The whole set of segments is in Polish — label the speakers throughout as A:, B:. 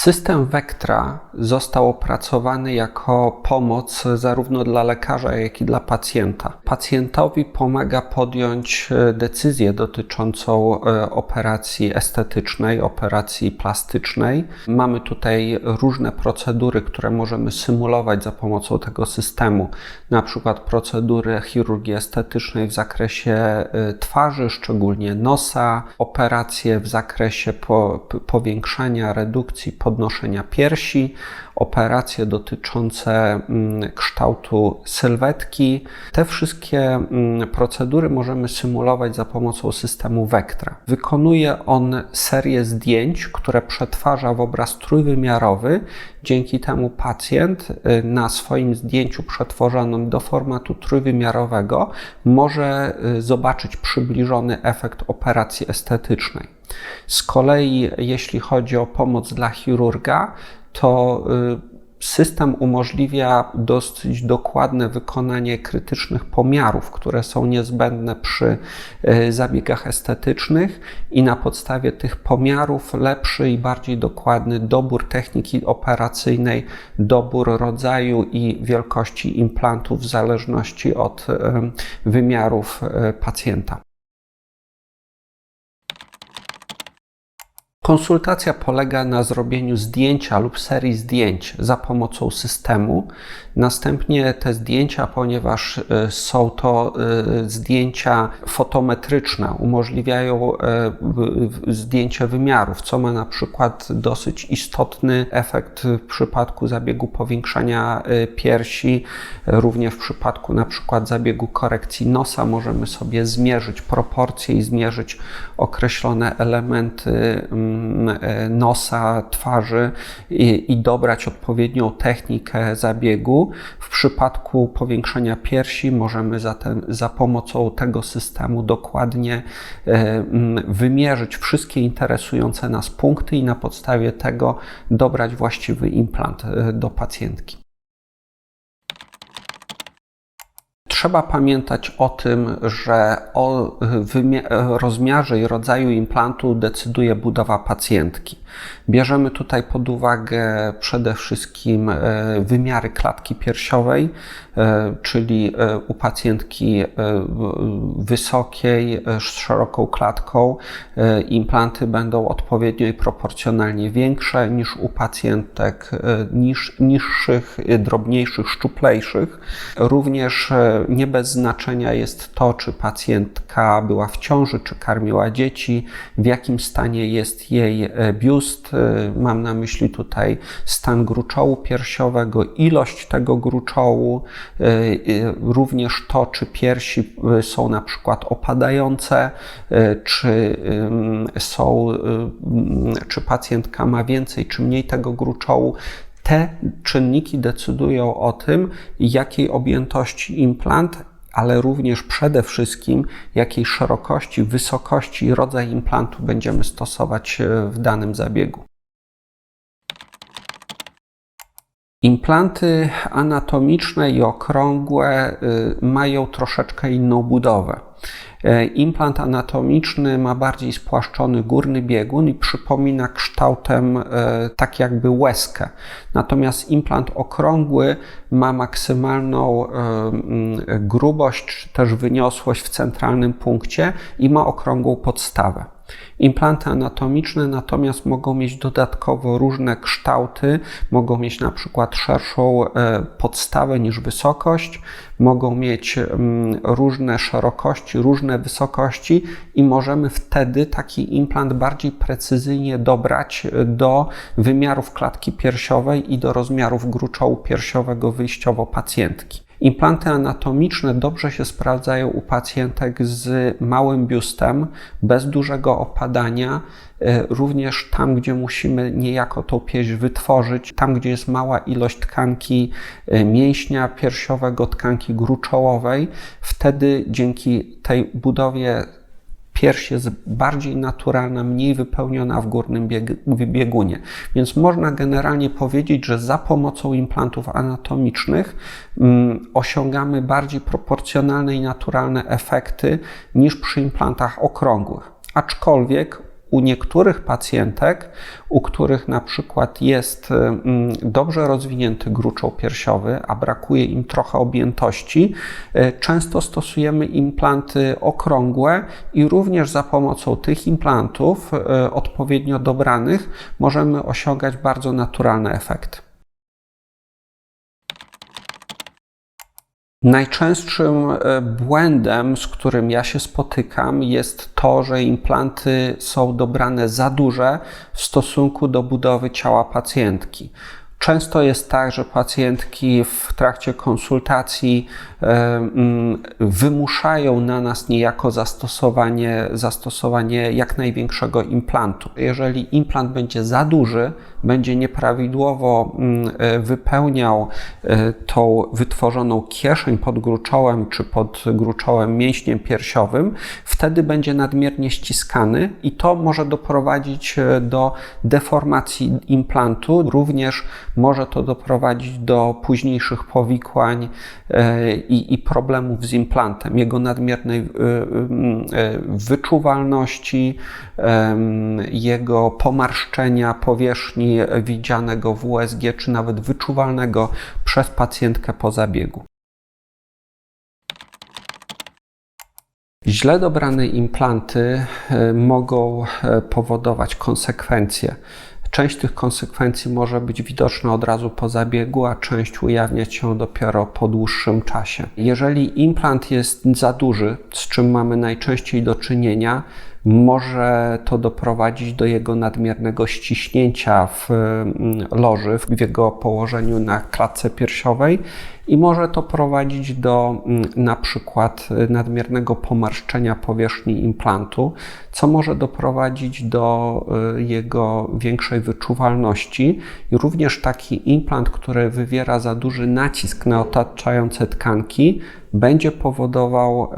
A: System Vectra został opracowany jako pomoc zarówno dla lekarza, jak i dla pacjenta. Pacjentowi pomaga podjąć e, decyzję dotyczącą e, operacji estetycznej, operacji plastycznej. Mamy tutaj różne procedury, które możemy symulować za pomocą tego systemu, na przykład procedury chirurgii estetycznej w zakresie e, twarzy, szczególnie nosa, operacje w zakresie powiększania, redukcji podnoszenia piersi, operacje dotyczące mm, kształtu sylwetki. Te wszystkie mm, procedury możemy symulować za pomocą systemu Vectra. Wykonuje on serię zdjęć, które przetwarza w obraz trójwymiarowy. Dzięki temu pacjent y, na swoim zdjęciu przetworzonym do formatu trójwymiarowego może y, zobaczyć przybliżony efekt operacji estetycznej. Z kolei, jeśli chodzi o pomoc dla chirurga, to y, system umożliwia dosyć dokładne wykonanie krytycznych pomiarów, które są niezbędne przy y, zabiegach estetycznych, i na podstawie tych pomiarów lepszy i bardziej dokładny dobór techniki operacyjnej, dobór rodzaju i wielkości implantów w zależności od y, wymiarów pacjenta. Konsultacja polega na zrobieniu zdjęcia lub serii zdjęć za pomocą systemu. Następnie te zdjęcia, ponieważ e, są to e, zdjęcia fotometryczne, umożliwiają e, zdjęcie wymiarów, co ma na przykład dosyć istotny efekt w przypadku zabiegu powiększania piersi, również w przypadku na przykład zabiegu korekcji nosa możemy sobie zmierzyć proporcje i zmierzyć określone elementy mm, nosa, twarzy i, i dobrać odpowiednią technikę zabiegu. W przypadku powiększenia piersi możemy zatem za pomocą tego systemu dokładnie e, wymierzyć wszystkie interesujące nas punkty i na podstawie tego dobrać właściwy implant e, do pacjentki. Trzeba pamiętać o tym, że o rozmiarze i rodzaju implantu decyduje budowa pacjentki. Bierzemy tutaj pod uwagę przede wszystkim e, wymiary klatki piersiowej, e, czyli e, u pacjentki wysokiej, z szeroką klatką implanty będą odpowiednio i proporcjonalnie większe niż u pacjentek niż, niższych, drobniejszych, szczuplejszych. Również nie bez znaczenia jest to, czy pacjentka była w ciąży, czy karmiła dzieci, w jakim stanie jest jej biust biust. Y, mam na myśli tutaj stan gruczołu piersiowego, ilość tego gruczołu, y, również to, czy piersi są na przykład opadające, czy są, czy pacjentka ma więcej, czy mniej tego gruczołu. Te czynniki decydują o tym, jakiej objętości implant ale również przede wszystkim jakiej szerokości, wysokości i rodzaj implantu będziemy stosować e, w danym zabiegu. Implanty anatomiczne i okrągłe y, mają troszeczkę inną budowę. E, implant anatomiczny ma bardziej spłaszczony górny biegun i przypomina kształtem e, tak jakby łezkę. Natomiast implant okrągły ma maksymalną e, grubość czy też wyniosłość w centralnym punkcie i ma okrągłą podstawę. Implanty anatomiczne natomiast mogą mieć dodatkowo różne kształty, mogą mieć na przykład szerszą e, podstawę niż wysokość, mogą mieć mm, różne szerokości, różne wysokości i możemy wtedy taki implant bardziej precyzyjnie dobrać do wymiarów klatki piersiowej i do rozmiarów gruczołu piersiowego wyjściowo pacjentki. Implanty anatomiczne dobrze się sprawdzają u pacjentek z małym biustem, bez dużego opadania, e, również tam, gdzie musimy niejako tą pieśń wytworzyć, tam, gdzie jest mała ilość tkanki e, mięśnia piersiowego, tkanki gruczołowej. Wtedy dzięki tej budowie pierś jest bardziej naturalna, mniej wypełniona w górnym biegunie. Więc można generalnie powiedzieć, że za pomocą implantów anatomicznych mm, osiągamy bardziej proporcjonalne i naturalne efekty niż przy implantach okrągłych. Aczkolwiek u niektórych pacjentek, u których na przykład jest mm, dobrze rozwinięty gruczoł piersiowy, a brakuje im trochę objętości, e, często stosujemy implanty okrągłe i również za pomocą tych implantów e, odpowiednio dobranych możemy osiągać bardzo naturalne efekty. Najczęstszym e, błędem, z którym ja się spotykam, jest to, że implanty są dobrane za duże w stosunku do budowy ciała pacjentki. Często jest tak, że pacjentki w trakcie konsultacji wymuszają na nas niejako zastosowanie, zastosowanie jak największego implantu. Jeżeli implant będzie za duży, będzie nieprawidłowo mm, e, wypełniał e, tą wytworzoną kieszeń pod gruczołem czy pod gruczołem mięśniem piersiowym, wtedy będzie nadmiernie ściskany i to może doprowadzić e, do deformacji implantu. Również może to doprowadzić do późniejszych powikłań i, i problemów z implantem, jego nadmiernej wyczuwalności, jego pomarszczenia powierzchni widzianego w USG, czy nawet wyczuwalnego przez pacjentkę po zabiegu. Źle dobrane implanty e, mogą e, powodować konsekwencje. Część tych konsekwencji może być widoczna od razu po zabiegu, a część ujawniać się dopiero po dłuższym czasie. Jeżeli implant jest za duży, z czym mamy najczęściej do czynienia, może to doprowadzić do jego nadmiernego ściśnięcia w mm, loży, w jego położeniu na klatce piersiowej i może to prowadzić do mm, na przykład nadmiernego pomarszczenia powierzchni implantu, co może doprowadzić do y, jego większej wyczuwalności. I również taki implant, który wywiera za duży nacisk na otaczające tkanki, będzie powodował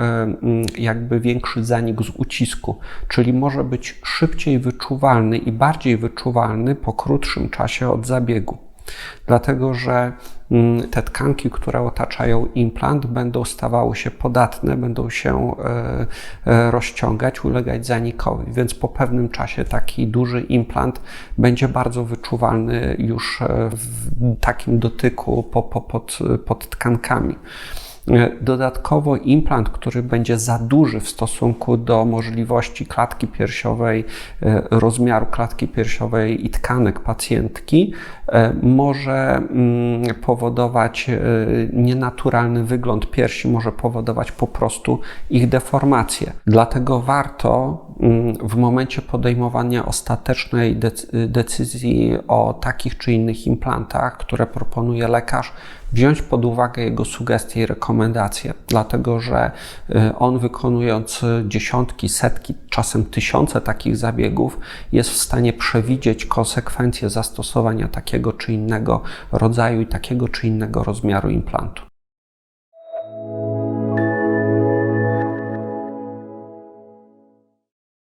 A: jakby większy zanik z ucisku, czyli może być szybciej wyczuwalny i bardziej wyczuwalny po krótszym czasie od zabiegu. Dlatego, że te tkanki, które otaczają implant, będą stawały się podatne, będą się e, e, rozciągać, ulegać zanikowi, więc po pewnym czasie taki duży implant będzie bardzo wyczuwalny już e, w takim dotyku po, po, pod, pod tkankami. E, dodatkowo implant, który będzie za duży w stosunku do możliwości klatki piersiowej, e, rozmiaru klatki piersiowej i tkanek pacjentki, e, może mm, powodować nienaturalny wygląd piersi, może powodować po prostu ich deformację. Dlatego warto w momencie podejmowania ostatecznej decyzji o takich czy innych implantach, które proponuje lekarz, wziąć pod uwagę jego sugestie i rekomendacje, dlatego że y, on wykonując dziesiątki, setki, czasem tysiące takich zabiegów, jest w stanie przewidzieć konsekwencje zastosowania takiego czy innego rodzaju i takiego czy innego rozmiaru implantu.